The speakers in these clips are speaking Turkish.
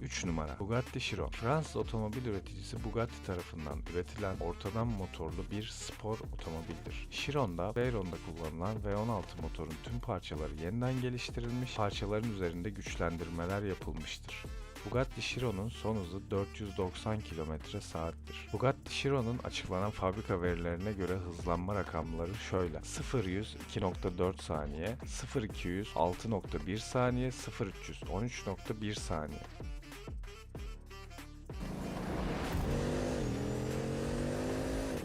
Üç numara Bugatti Chiron. Fransız otomobil üreticisi Bugatti tarafından üretilen ortadan motorlu bir spor otomobildir. Chiron'da Veyron'da kullanılan V16 motorun tüm parçaları yeniden geliştirilmiş, parçaların üzerinde güçlendirmeler yapılmıştır. Bugatti Chiron'un son hızı 490 km saattir. Bugatti Chiron'un açıklanan fabrika verilerine göre hızlanma rakamları şöyle. 0-100 2.4 saniye, 0-200 6.1 saniye, 0-300 13.1 saniye.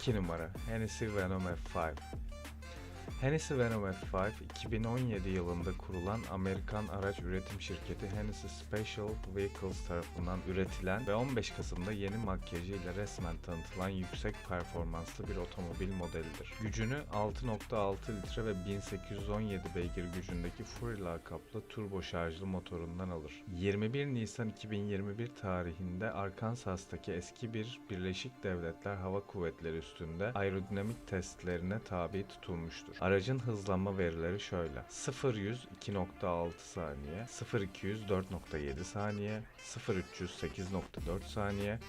Numara Hennessy Venom F5 Hennessy Venom F5 2017 yılında kurulan Amerikan araç üretim şirketi Hennessy Special Vehicles tarafından üretilen ve 15 Kasım'da yeni makyajıyla resmen tanıtılan yüksek performanslı bir otomobil modelidir. Gücünü 6.6 litre ve 1817 beygir gücündeki Fury lakaplı turbo şarjlı motorundan alır. 21 Nisan 2021 tarihinde Arkansas'taki eski bir Birleşik Devletler Hava Kuvvetleri üstünde aerodinamik testlerine tabi tutulmuştur. Aracın hızlanma verileri şöyle. 0-100 2.6 saniye, 0-200 4.7 saniye, 0-300 8.4 saniye,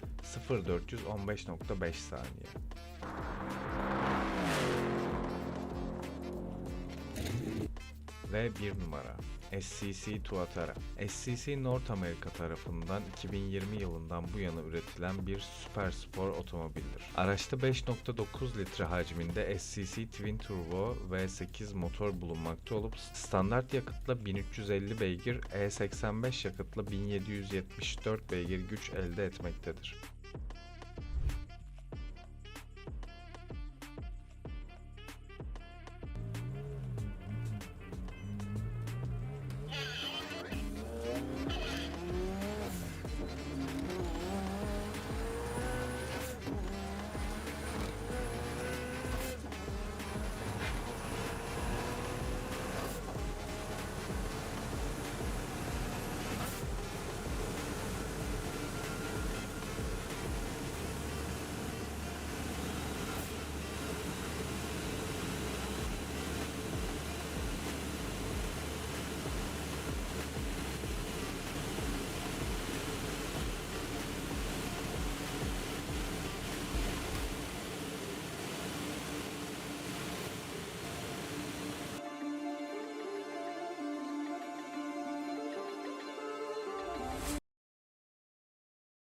0-400 15.5 saniye. Ve bir numara SCC Tuatara. SCC North Amerika tarafından 2020 yılından bu yana üretilen bir süper spor otomobildir. Araçta 5.9 litre hacminde SCC Twin Turbo V8 motor bulunmakta olup standart yakıtla 1350 beygir, E85 yakıtla 1774 beygir güç elde etmektedir.